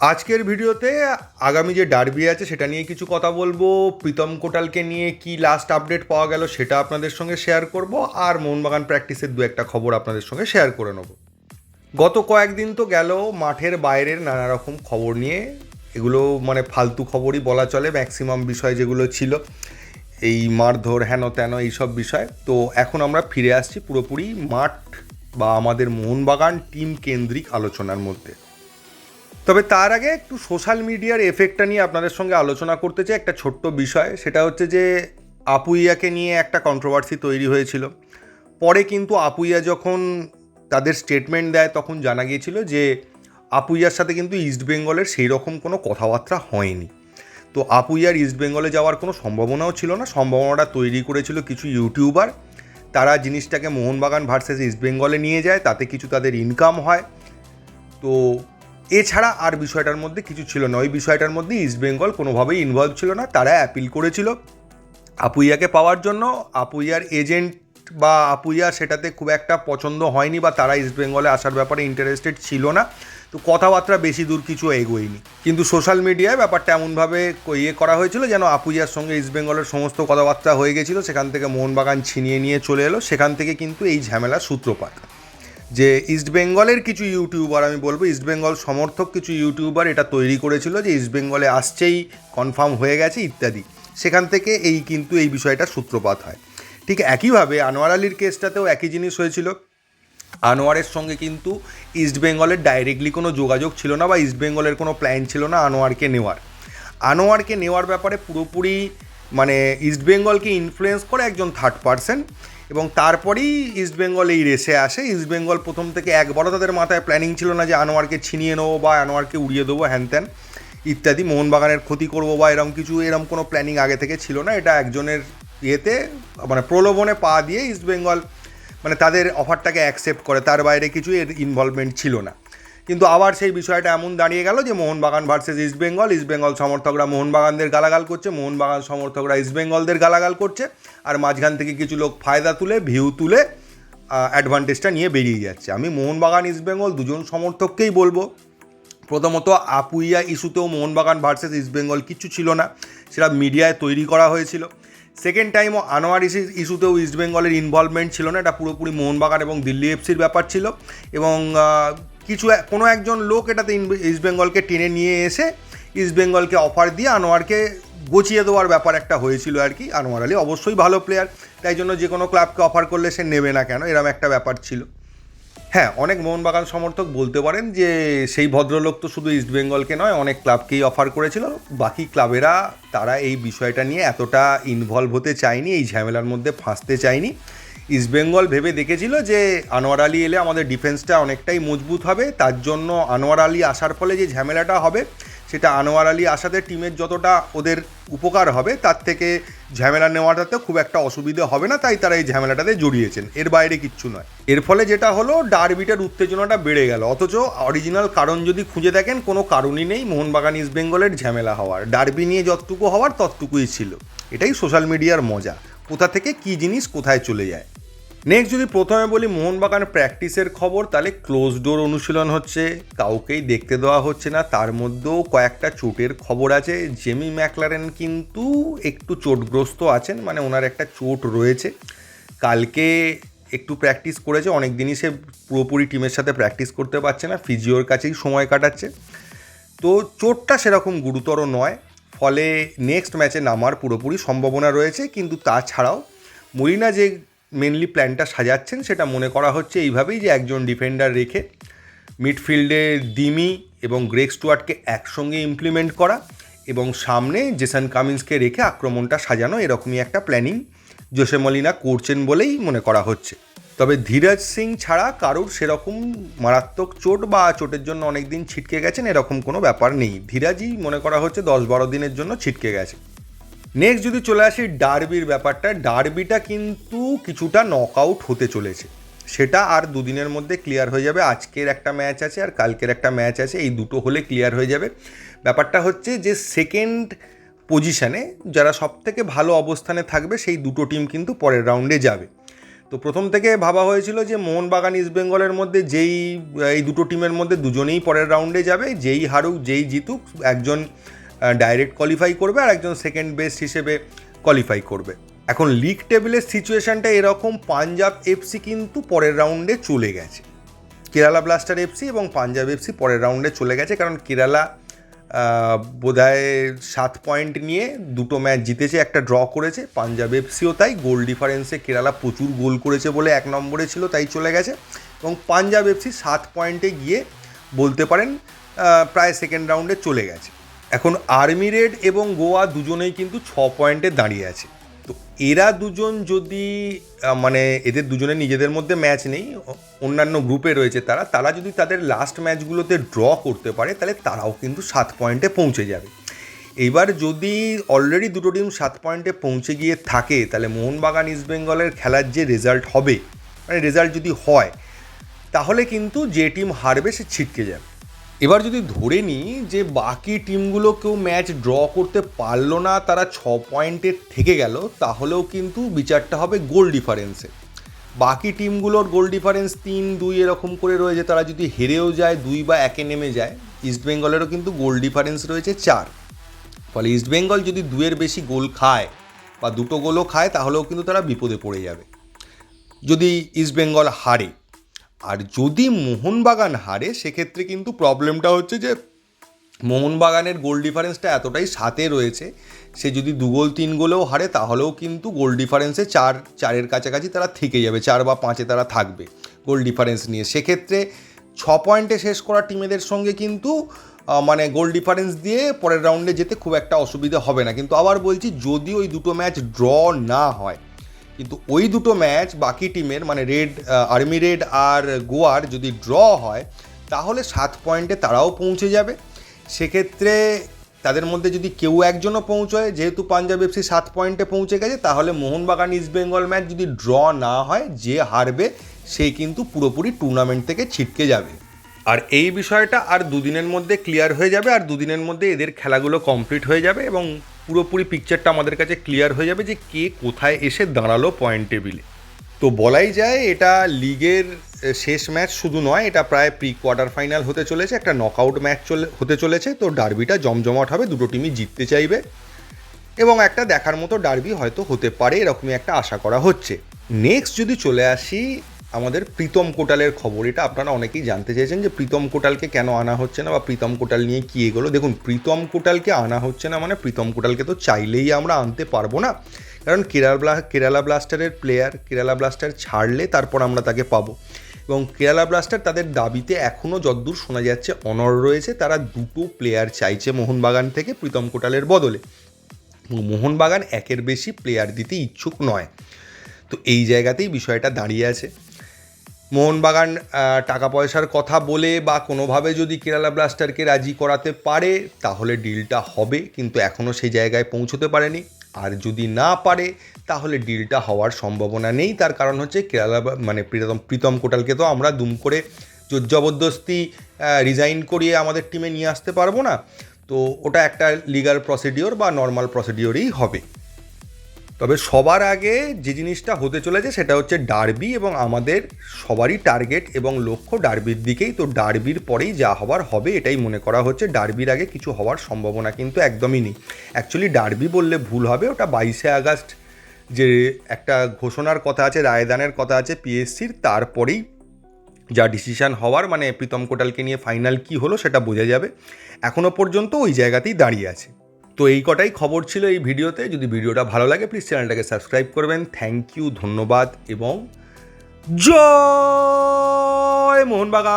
আজকের ভিডিওতে আগামী যে ডার্বি আছে সেটা নিয়ে কিছু কথা বলব। প্রীতম কোটালকে নিয়ে কি লাস্ট আপডেট পাওয়া গেল সেটা আপনাদের সঙ্গে শেয়ার করব আর মোহনবাগান প্র্যাকটিসের দু একটা খবর আপনাদের সঙ্গে শেয়ার করে নেব। গত কয়েকদিন তো গেল মাঠের বাইরের নানা রকম খবর নিয়ে। এগুলো মানে ফালতু খবরই বলা চলে ম্যাক্সিমাম বিষয় যেগুলো ছিল। এই মারধর, হেন তেন এইসব বিষয়। তো এখন আমরা ফিরে আসছি পুরোপুরি মাঠ বা আমাদের মোহনবাগান টিম কেন্দ্রিক আলোচনার মধ্যে। তবে তার আগে একটু সোশ্যাল মিডিয়ার এফেক্টটা নিয়ে আপনাদের সঙ্গে আলোচনা করতে চাই একটা ছোট্ট বিষয়। সেটা হচ্ছে যে আপুইয়াকে নিয়ে একটা কন্ট্রোভার্সি তৈরি হয়েছিল। পরে কিন্তু আপুইয়া যখন তাদের স্টেটমেন্ট দেয়, তখন জানা গিয়েছিল যে আপুইয়ার সাথে কিন্তু ইস্ট বেঙ্গলের সেই রকম কোনো কথাবার্তা হয়নি। তো আপুইয়ার ইস্ট বেঙ্গলে যাওয়ার কোনো সম্ভাবনাও ছিল না। সম্ভাবনাটা তৈরি করেছিল কিছু ইউটিউবার তারা জিনিসটাকে মোহনবাগান ভার্সেস ইস্ট বেঙ্গলে নিয়ে যায়, তাতে কিছু তাদের ইনকাম হয়। তো এছাড়া আর বিষয়টার মধ্যে কিছু ছিল না। ওই বিষয়টার মধ্যে ইস্ট বেঙ্গল কোনোভাবেই ইনভলভ ছিল না। তারা অ্যাপিল করেছিল আপুইয়াকে পাওয়ার জন্য। আপুইয়ার এজেন্ট বা আপুইয়া সেটাতে খুব একটা পছন্দ হয়নি বা তারা ইস্ট বেঙ্গলে আসার ব্যাপারে ইন্টারেস্টেড ছিল না। তো কথাবার্তা বেশি দূর কিছু এগোয়নি। কিন্তু সোশ্যাল মিডিয়ায় ব্যাপারটা এমনভাবে ইয়ে করা হয়েছিল যেন আপুইয়ার সঙ্গে ইস্ট বেঙ্গলের সমস্ত কথাবার্তা হয়ে গেছিল। সেখান থেকে মোহনবাগান ছিনিয়ে নিয়ে চলে এলো। সেখান থেকে কিন্তু এই ঝামেলার সূত্রপাত। যে ইস্ট বেঙ্গলের কিছু ইউটিউবার আমি বলব ইস্ট বেঙ্গল সমর্থক কিছু ইউটিউবার এটা তৈরি করেছিল যে ইস্ট বেঙ্গলে আসছেই কনফার্ম হয়ে গেছে ইত্যাদি। সেখান থেকে এই কিন্তু এই বিষয়টা সূত্রপাত হয়। ঠিক একইভাবে আনোয়ার আলীর কেসটাতেও একই জিনিস হয়েছিল। আনোয়ারের সঙ্গে কিন্তু ইস্ট বেঙ্গলের ডাইরেক্টলি কোনো যোগাযোগ ছিল না বা ইস্ট বেঙ্গলের কোনো প্ল্যান ছিল না আনোয়ারকে নেওয়ার। আনোয়ারকে নেওয়ার ব্যাপারে পুরোপুরি মানে ইস্ট বেঙ্গলকে ইনফ্লুয়েন্স করে একজন থার্ড পার্সন এবং তারপরেই ইস্ট বেঙ্গল এই রেসে আসে। ইস্টবেঙ্গল প্রথম থেকে একবারও তাদের মাথায় প্ল্যানিং ছিল না যে আনোয়ারকে ছিনিয়ে নেব বা আনোয়ারকে উড়িয়ে দেবো হ্যান ত্যান ইত্যাদি। মোহনবাগানের ক্ষতি করব বা এরকম কিছু এরকম কোনো প্ল্যানিং আগে থেকে ছিল না। এটা একজনের ইয়েতে মানে প্রলোভনে পা দিয়ে ইস্টবেঙ্গল মানে তাদের অফারটাকে অ্যাকসেপ্ট করে। তার বাইরে কিছু এর ইনভলভমেন্ট ছিল না। কিন্তু আবার সেই বিষয়টা এমন দাঁড়িয়ে গেল যে Mohun Bagan versus East Bengal East Bengal সমর্থকরা মোহনবাগানদের গালাগাল করছে, মোহনবাগান সমর্থকরা ইস্ট বেঙ্গলদের গালাগাল করছে আর মাঝখান থেকে কিছু লোক ফায়দা তুলে ভিউ তুলে অ্যাডভান্টেজটা নিয়ে বেরিয়ে যাচ্ছে। আমি মোহনবাগান ইস্ট বেঙ্গল দুজন সমর্থককেই বলব। প্রথমত আপুইয়া ইস্যুতেও মোহনবাগান ভার্সেস ইস্ট বেঙ্গল কিচ্ছু ছিল না, সেটা মিডিয়ায় তৈরি করা হয়েছিল। সেকেন্ড টাইমও আনোয়ার ইস্যু, ইস্যুতেও ইস্ট বেঙ্গলের ইনভলভমেন্ট ছিল না, এটা পুরোপুরি মোহনবাগান এবং দিল্লি এফসির ব্যাপার ছিল এবং কিছু কোনো একজন লোক এটাতে ইস্ট বেঙ্গলকে টেনে নিয়ে এসে ইস্ট বেঙ্গলকে অফার দিয়ে আনোয়ারকে গচিয়ে দেওয়ার ব্যাপার একটা হয়েছিল আর কি। আনোয়ার আলী অবশ্যই ভালো প্লেয়ার তাই জন্য যে কোনো ক্লাবকে অফার করলে সে নেবে না কেন, এরম একটা ব্যাপার ছিল। হ্যাঁ অনেক মোহনবাগান সমর্থক বলতে পারেন যে সেই ভদ্রলোক তো শুধু ইস্ট বেঙ্গলকে নয়, অনেক ক্লাবকেই অফার করেছিল। বাকি ক্লাবেরা তারা এই বিষয়টা নিয়ে এতটা ইনভলভ হতে চায়নি, এই ঝামেলার মধ্যে ফাঁসতে চায়নি। ইস্টবেঙ্গল ভেবে দেখেছিল যে আনোয়ার আলী এলে আমাদের ডিফেন্সটা অনেকটাই মজবুত হবে। তার জন্য আনোয়ার আলী আসার ফলে যে ঝামেলাটা হবে, সেটা আনোয়ার আলী আসাতে টিমের যতটা ওদের উপকার হবে, তার থেকে ঝামেলা নেওয়াটাতে খুব একটা অসুবিধে হবে না, তাই তারা এই ঝামেলাটাতে জড়িয়েছেন। এর বাইরে কিচ্ছু নয়। এর ফলে যেটা হলো, ডারবিটার উত্তেজনাটা বেড়ে গেল। অথচ অরিজিনাল কারণ যদি খুঁজে দেখেন, কোনো কারণই নেই মোহনবাগান ইস্ট বেঙ্গলের ঝামেলা হওয়ার। ডারবি নিয়ে যতটুকু হওয়ার, ততটুকুই ছিল। এটাই সোশ্যাল মিডিয়ার মজা। কোথা থেকে কী জিনিস কোথায় চলে যায়? নেক্সট যদি প্রথমে বলি মোহনবাগান প্র্যাকটিসের খবর, তাহলে ক্লোজ ডোর অনুশীলন হচ্ছে। কাউকেই দেখতে দেওয়া হচ্ছে না। তার মধ্যেও কয়েকটা চোটের খবর আছে। জেমি ম্যাকলারেন কিন্তু একটু চোটগ্রস্ত আছেন মানে ওনার একটা চোট রয়েছে। কালকে একটু প্র্যাকটিস করেছে অনেক দিনই সে পুরোপুরি টিমের সাথে প্র্যাকটিস করতে পারছে না। ফিজিওর কাছেই সময় কাটাচ্ছে। তো চোটটা সেরকম গুরুতর নয়। ফলে নেক্সট ম্যাচে নামার পুরোপুরি সম্ভাবনা রয়েছে। কিন্তু তাছাড়াও মরিনা যে মেনলি প্ল্যানটা সাজাচ্ছেন, সেটা মনে করা হচ্ছে এইভাবেই যে একজন ডিফেন্ডার রেখে মিডফিল্ডে দিমি এবং গ্রেক স্টুয়ার্টকে একসঙ্গে ইমপ্লিমেন্ট করা এবং সামনে জেসান কামিন্সকে রেখে আক্রমণটা সাজানো, এরকমই একটা প্ল্যানিং জোসে মলিনা করছেন বলেই মনে করা হচ্ছে। তবে ধীরাজ সিং ছাড়া কারোর সেরকম মারাত্মক চোট বা চোটের জন্য অনেক দিন ছিটকে গেছেন, এরকম কোনো ব্যাপার নেই। ধীরাজই মনে করা হচ্ছে দশ বারো দিনের জন্য ছিটকে গেছে। নেক্সট যদি চলে আসি ডার্বির ব্যাপারটা ডার্বিটা কিন্তু কিছুটা নক আউট হতে চলেছে। সেটা আর দুদিনের মধ্যে ক্লিয়ার হয়ে যাবে। আজকের একটা ম্যাচ আছে আর কালকের একটা ম্যাচ আছে। এই দুটো হলে ক্লিয়ার হয়ে যাবে। ব্যাপারটা হচ্ছে যে সেকেন্ড পজিশানে যারা সব থেকে ভালো অবস্থানে থাকবে, সেই দুটো টিম কিন্তু পরের রাউন্ডে যাবে। তো প্রথম থেকে ভাবা হয়েছিল যে মোহনবাগান ইস্ট বেঙ্গলের মধ্যে যেই, এই দুটো টিমের মধ্যে দুজনেই পরের রাউন্ডে যাবে। যেই হারুক, যেই জিতুক, একজন ডাইরেক্ট কোয়ালিফাই করবে আর একজন সেকেন্ড বেস্ট হিসেবে কোয়ালিফাই করবে। এখন লিগ টেবিলের সিচুয়েশনটা এরকম পাঞ্জাব এফসি কিন্তু পরের রাউন্ডে চলে গেছে। কেরালা ব্লাস্টার এফসি এবং পাঞ্জাব এফসি পরের রাউন্ডে চলে গেছে, কারণ কেরালা বোধহয় সাত পয়েন্ট নিয়ে দুটো ম্যাচ জিতেছে, একটা ড্র করেছে। পাঞ্জাব এফসিও তাই গোল ডিফারেন্সে কেরালা প্রচুর গোল করেছে বলে এক নম্বরে ছিল, তাই চলে গেছে। এবং পাঞ্জাব এফসি সাত পয়েন্টে গিয়ে বলতে পারেন প্রায় সেকেন্ড রাউন্ডে চলে গেছে। এখন আর্মি রেড এবং গোয়া দুজনেই কিন্তু ছ পয়েন্টে দাঁড়িয়ে আছে। তো এরা দুজন যদি মানে এদের দুজনে নিজেদের মধ্যে ম্যাচ নেই অন্যান্য গ্রুপে রয়েছে তারা তারা যদি তাদের লাস্ট ম্যাচগুলোতে ড্র করতে পারে, তাহলে তারাও কিন্তু সাত পয়েন্টে পৌঁছে যাবে। এবার যদি অলরেডি দুটো টিম সাত পয়েন্টে পৌঁছে গিয়ে থাকে, তাহলে মোহনবাগান ইস্টবেঙ্গলের খেলার যে রেজাল্ট হবে মানে রেজাল্ট যদি হয়, তাহলে কিন্তু যে টিম হারবে সে ছিটকে যাবে। এবার যদি ধরে নিই যে বাকি টিমগুলো কেউ ম্যাচ ড্র করতে পারল না, তারা ছ পয়েন্টে থেকে গেল, তাহলেও কিন্তু বিচারটা হবে গোল ডিফারেন্সে। বাকি টিমগুলোর গোল ডিফারেন্স তিন, দুই এরকম করে রয়েছে, তারা যদি হেরেও যায়, দুই বা একে নেমে যায় ইস্টবেঙ্গলেরও কিন্তু গোল ডিফারেন্স রয়েছে চার। ফলে ইস্টবেঙ্গল যদি দুয়ের বেশি গোল খায় বা দুটো গোলও খায়, তাহলেও কিন্তু তারা বিপদে পড়ে যাবে। যদি ইস্টবেঙ্গল হারে আর যদি মোহনবাগান হারে, সেক্ষেত্রে কিন্তু প্রবলেমটা হচ্ছে যে, মোহনবাগানের গোল ডিফারেন্সটা এতটাই সাথে রয়েছে, সে যদি দু গোল, তিন গোলেও হারে, তাহলেও কিন্তু গোল ডিফারেন্সে চার, চারের কাছাকাছি তারা থেকে যাবে, চার বা পাঁচে তারা থাকবে গোল ডিফারেন্স নিয়ে। সেক্ষেত্রে ছ পয়েন্টে শেষ করা টিমেদের সঙ্গে কিন্তু মানে গোল ডিফারেন্স দিয়ে পরের রাউন্ডে যেতে খুব একটা অসুবিধা হবে না। কিন্তু আবার বলছি, যদি ওই দুটো ম্যাচ ড্র না হয় কিন্তু ওই দুটো ম্যাচ বাকি টিমের মানে রেড আর্মি রেড আর গোয়ার যদি ড্র হয়, তাহলে সাত পয়েন্টে তারাও পৌঁছে যাবে। সেক্ষেত্রে তাদের মধ্যে যদি কেউ একজনও পৌঁছয়, যেহেতু পাঞ্জাব এফসি সাত পয়েন্টে পৌঁছে গেছে, তাহলে মোহনবাগান ইস্ট বেঙ্গল ম্যাচ যদি ড্র না হয়, যে হারবে, সে কিন্তু পুরোপুরি টুর্নামেন্ট থেকে ছিটকে যাবে। আর এই বিষয়টা আর দুদিনের মধ্যে ক্লিয়ার হয়ে যাবে, আর দুদিনের মধ্যে এদের খেলাগুলো কমপ্লিট হয়ে যাবে এবং পুরোপুরি পিকচারটা আমাদের কাছে ক্লিয়ার হয়ে যাবে যে কে কোথায় এসে দাঁড়াল পয়েন্ট টেবিলে তো বলাই যায় এটা লিগের শেষ ম্যাচ শুধু নয়, এটা প্রায় প্রি কোয়ার্টার ফাইনাল হতে চলেছে, একটা নকআউট ম্যাচ চলে, হতে চলেছে। তো ডার্বিটা জমজমাট হবে, দুটো টিমই জিততে চাইবে। এবং একটা দেখার মতো ডার্বি হয়তো হতে পারে, এরকমই একটা আশা করা হচ্ছে। নেক্সট যদি চলে আসি আমাদের প্রীতম কোটালের খবর। এটা আপনারা অনেকেই জানতে চেয়েছেন যে প্রীতম কোটালকে কেন আনা হচ্ছে না বা প্রীতম কোটাল নিয়ে কী এগুলো। দেখুন, প্রীতম কোটালকে আনা হচ্ছে না মানে প্রীতম কোটালকে তো চাইলেই আমরা আনতে পারব না। কারণ কেরালা কেরালা ব্লাস্টারের প্লেয়ার কেরালা ব্লাস্টার ছাড়লে তারপর আমরা তাকে পাবো। এবং কেরালা ব্লাস্টার তাদের দাবিতে এখনও যদ্দূর শোনা যাচ্ছে অনর রয়েছে, তারা দুটো প্লেয়ার চাইছে মোহনবাগান থেকে প্রীতম কোটালের বদলে। মোহনবাগান একের বেশি প্লেয়ার দিতে ইচ্ছুক নয়। তো এই জায়গাতেই বিষয়টা দাঁড়িয়ে আছে। মোহনবাগান টাকা পয়সার কথা বলে বা কোনোভাবে যদি কেরালা ব্লাস্টারকে রাজি করাতে পারে, তাহলে ডিলটা হবে, কিন্তু এখনও সেই জায়গায় পৌঁছতে পারেনি। আর যদি না পারে, তাহলে ডিলটা হওয়ার সম্ভাবনা নেই। তার কারণ হচ্ছে কেরালা মানে প্রীতম প্রীতম কোটালকে তো আমরা দুম করে জবরদস্তি রিজাইন করিয়ে আমাদের টিমে নিয়ে আসতে পারব না। তো ওটা একটা লিগাল প্রসিডিওর বা নর্মাল প্রসিডিওরই হবে। তবে সবার আগে যে জিনিসটা হতে চলেছে সেটা হচ্ছে ডার্বি এবং আমাদের সবারই টার্গেট এবং লক্ষ্য ডার্বির দিকেই। তো ডার্বির পরেই যা হবার হবে এটাই মনে করা হচ্ছে। ডার্বির আগে কিছু হওয়ার সম্ভাবনা কিন্তু একদমই নেই। অ্যাকচুয়ালি ডার্বি বললে ভুল হবে, ওটা বাইশে আগস্ট যে একটা ঘোষণার কথা আছে, রায়দানের কথা আছে পিএসসির তারপরেই যা ডিসিশান হওয়ার মানে প্রীতম কোটালকে নিয়ে ফাইনাল কি হলো সেটা বোঝা যাবে। এখনও পর্যন্ত ওই জায়গাতেই দাঁড়িয়ে আছে। তো এই কটাই খবর ছিল এই ভিডিওতে। যদি ভিডিওটা ভালো লাগে প্লিজ চ্যানেলটাকে সাবস্ক্রাইব করবেন। থ্যাংক ইউ ধন্যবাদ এবং জয় মোহনবাগান!